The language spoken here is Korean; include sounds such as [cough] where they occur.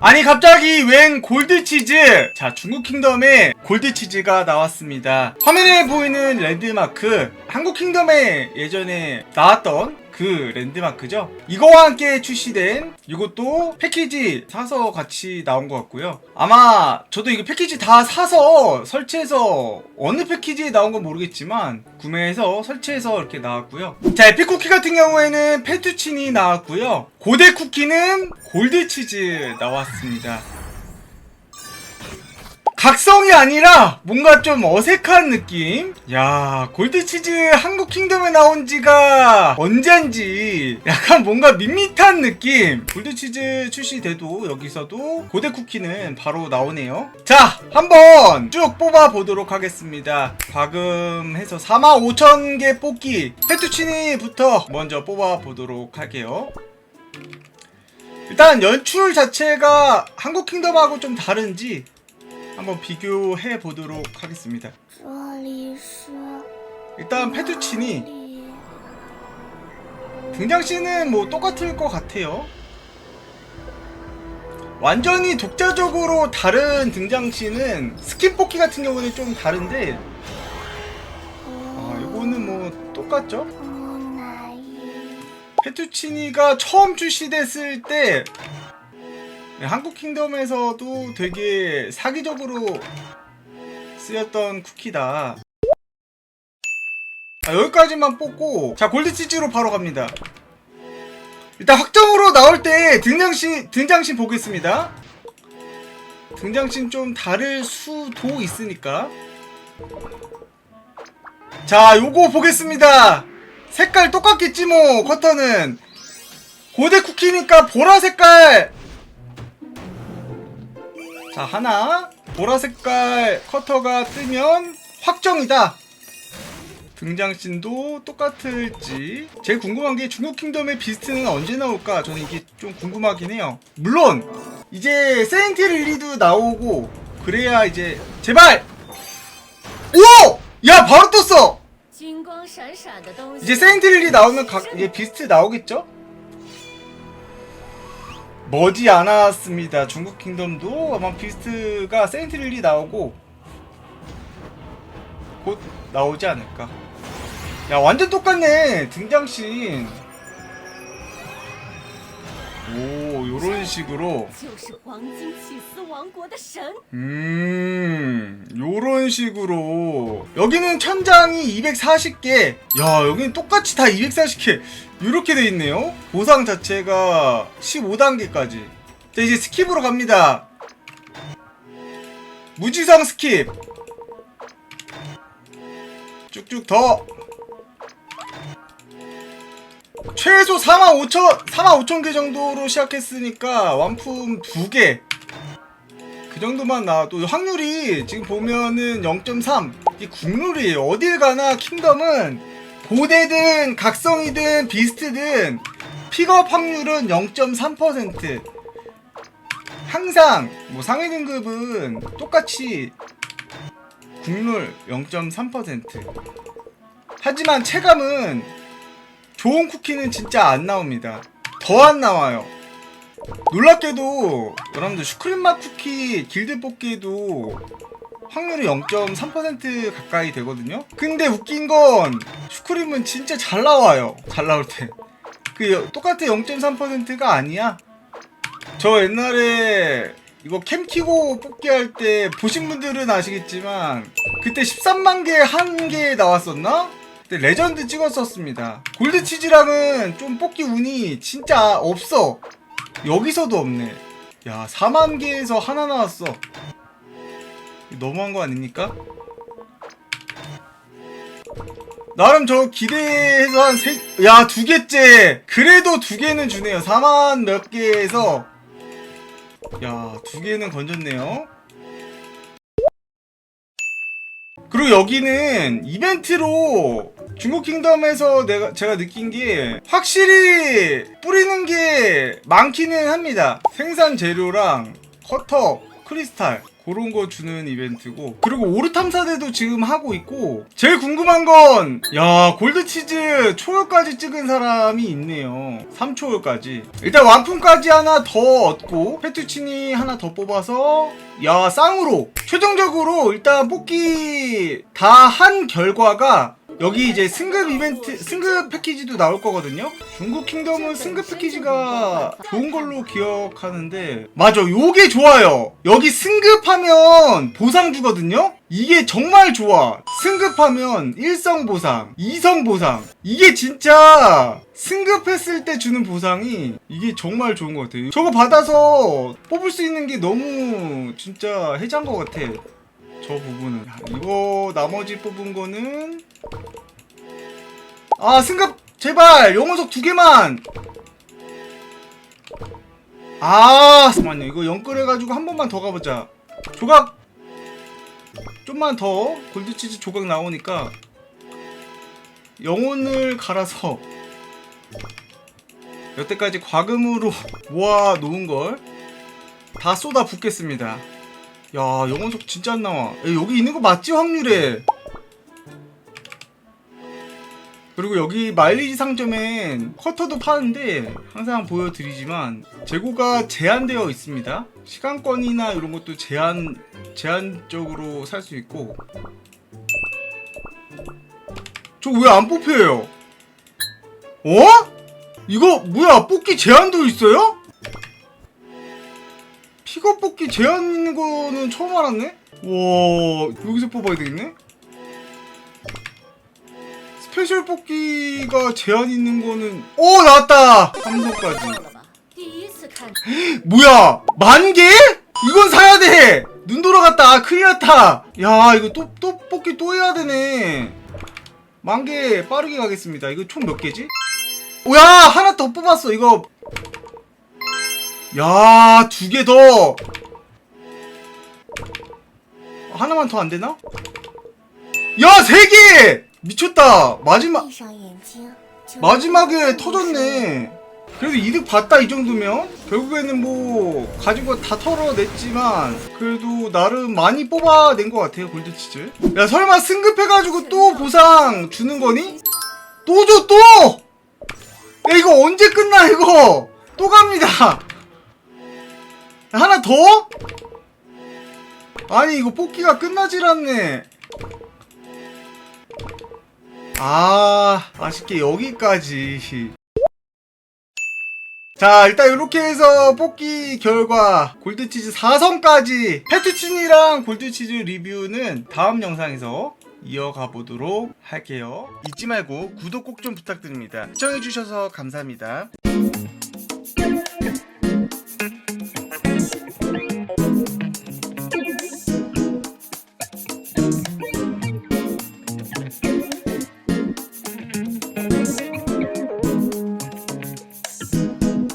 아니 갑자기 웬 골드치즈? 자 중국 킹덤에 골드치즈가 나왔습니다. 화면에 보이는 랜드마크 한국 킹덤에 예전에 나왔던 그 랜드마크죠? 이거와 함께 출시된 이것도 패키지 사서 같이 나온 것 같고요. 아마 저도 이거 패키지 다 사서 설치해서 어느 패키지에 나온 건 모르겠지만 구매해서 설치해서 이렇게 나왔고요. 자 에피쿠키 같은 경우에는 페투치니 나왔고요. 고대 쿠키는 골드 치즈 나왔습니다 각성이 아니라 뭔가 좀 어색한 느낌? 야, 골드치즈 한국 킹덤에 나온 지가 언젠지 약간 뭔가 밋밋한 느낌. 골드치즈 출시돼도 여기서도 고대 쿠키는 바로 나오네요. 자, 한번 쭉 뽑아 보도록 하겠습니다. 과금해서 45,000개 뽑기. 페투치니부터 먼저 뽑아 보도록 할게요. 일단 연출 자체가 한국 킹덤하고 좀 다른지 한번 비교해 보도록 하겠습니다. 일단 페투치니 등장씬은 뭐 똑같을 것 같아요. 완전히 독자적으로 다른 등장씬은 스킨뽑기 같은 경우는 좀 다른데 아 이거는 뭐 똑같죠? 페투치니가 처음 출시됐을 때 한국 킹덤에서도 되게 사기적으로 쓰였던 쿠키다. 아, 여기까지만 뽑고 자 골드치즈로 바로 갑니다. 일단 확정으로 나올 때 등장신 등장신 보겠습니다. 등장신 좀 다를 수도 있으니까. 자, 요거 보겠습니다. 색깔 똑같겠지 뭐 커터는 고대 쿠키니까 보라 색깔 자 하나 보라색깔 커터가 뜨면 확정이다. 등장신도 똑같을지. 제일 궁금한 게 중국 킹덤의 비스트는 언제 나올까? 저는 이게 좀 궁금하긴 해요. 물론 이제 세인트 릴리도 나오고 그래야 이제 제발! 오! 야 바로 떴어! 이제 세인트 릴리 나오면 각 이제 비스트 나오겠죠? 머지 않았습니다. 중국 킹덤도 아마 비스트가 세인트 릴리 나오고 곧 나오지 않을까. 야 완전 똑같네 등장씬. 오 요런 식으로. 음 요런 식으로. 여기는 천장이 240개. 야 여기는 똑같이 다 240개. 이렇게 돼 있네요. 보상 자체가 15단계까지. 자 이제 스킵으로 갑니다. 무지상 스킵. 쭉쭉 더. 최소 4만 5천, 4만 5천 개 정도로 시작했으니까 완품 2개. 그 정도만 나와도 확률이 지금 보면은 0.3. 이 국룰이에요. 어딜 가나 킹덤은 고대든 각성이든 비스트든 픽업 확률은 0.3%. 항상 뭐 상위 등급은 똑같이 국룰 0.3%. 하지만 체감은 좋은 쿠키는 진짜 안 나옵니다. 더 안 나와요. 놀랍게도 여러분들 슈크림 맛 쿠키 길드 뽑기에도 확률이 0.3% 가까이 되거든요. 근데 웃긴 건 슈크림은 진짜 잘 나와요. 잘 나올 때. 그 똑같아 0.3%가 아니야. 저 옛날에 이거 캠 키고 뽑기 할 때 보신 분들은 아시겠지만 그때 13만 개 한 개 나왔었나? 그때 레전드 찍었었습니다. 골드 치즈랑은 좀 뽑기 운이 진짜 없어. 여기서도 없네. 야, 4만 개에서 하나 나왔어. 너무한 거 아닙니까? 나름 저 기대해서 한 세, 야, 두 개째. 그래도 두 개는 주네요. 4만 몇 개에서. 야, 두 개는 건졌네요. 그리고 여기는 이벤트로 중국 킹덤에서 내가 제가 느낀 게 확실히 뿌리는 게 많기는 합니다. 생산 재료랑 커터 크리스탈 그런 거 주는 이벤트고 그리고 오르 탐사대도 지금 하고 있고 제일 궁금한 건 야 골드치즈 초월까지 찍은 사람이 있네요. 3초월까지. 일단 완품까지 하나 더 얻고 페투치니 하나 더 뽑아서 야 쌍으로. 최종적으로 일단 뽑기 다 한 결과가 여기 이제 승급 이벤트 승급 패키지도 나올 거거든요? 중국 킹덤은 승급 패키지가 좋은 걸로 기억하는데. 맞아 요게 좋아요. 여기 승급하면 보상 주거든요? 이게 정말 좋아. 승급하면 1성 보상 2성 보상. 이게 진짜 승급했을 때 주는 보상이 이게 정말 좋은 것 같아요. 저거 받아서 뽑을 수 있는 게 너무 진짜 해장 것 같아 저 부분은. 야, 이거 나머지 뽑은 거는? 아 승급 제발! 영어석 두 개만! 아 잠깐만요. 이거 영끌해가지고 한 번만 더 가보자. 조각! 좀만 더. 골드치즈 조각 나오니까. 영혼을 갈아서. 여태까지 과금으로 모아 놓은 걸 다 쏟아 붓겠습니다 야 영혼석 진짜 안 나와 야, 여기 있는 거 맞지 확률에 그리고 여기 마일리지 상점엔 커터도 파는데 항상 보여드리지만 재고가 제한되어 있습니다. 시간권이나 이런 것도 제한 제한적으로 살 수 있고 저 왜 안 뽑혀요? 어? 이거 뭐야 뽑기 제한도 있어요? 이거 뽑기 제한인 거는 처음 알았네? 와 여기서 뽑아야 되겠네? 스페셜 뽑기가 제한 있는 거는 오 나왔다! 3소까지 [gasps] 뭐야 만 개? 이건 사야 돼! 눈 돌아갔다 아, 큰일 났다 야 이거 또, 또 뽑기 또 해야 되네 만 개 빠르게 가겠습니다 이거 총 몇 개지? 오야 하나 더 뽑았어 이거 야, 두 개 더. 하나만 더 안 되나? 야, 세 개! 미쳤다. 마지막 마지막에 터졌네. 그래도 이득 봤다 이 정도면 결국에는 뭐 가지고 다 털어냈지만 그래도 나름 많이 뽑아낸 것 같아요 골드치즈 야 설마 승급해가지고 또 보상 주는 거니? 또 줘 또! 야 이거 언제 끝나 이거 또 갑니다 야, 하나 더? 아니 이거 뽑기가 끝나질 않네. 아, 아쉽게 여기까지. 자, 일단 이렇게 해서 뽑기 결과 골드치즈 4성까지 페투치니랑 골드치즈 리뷰는 다음 영상에서 이어가 보도록 할게요. 잊지 말고 구독 꼭 좀 부탁드립니다. 시청해주셔서 감사합니다.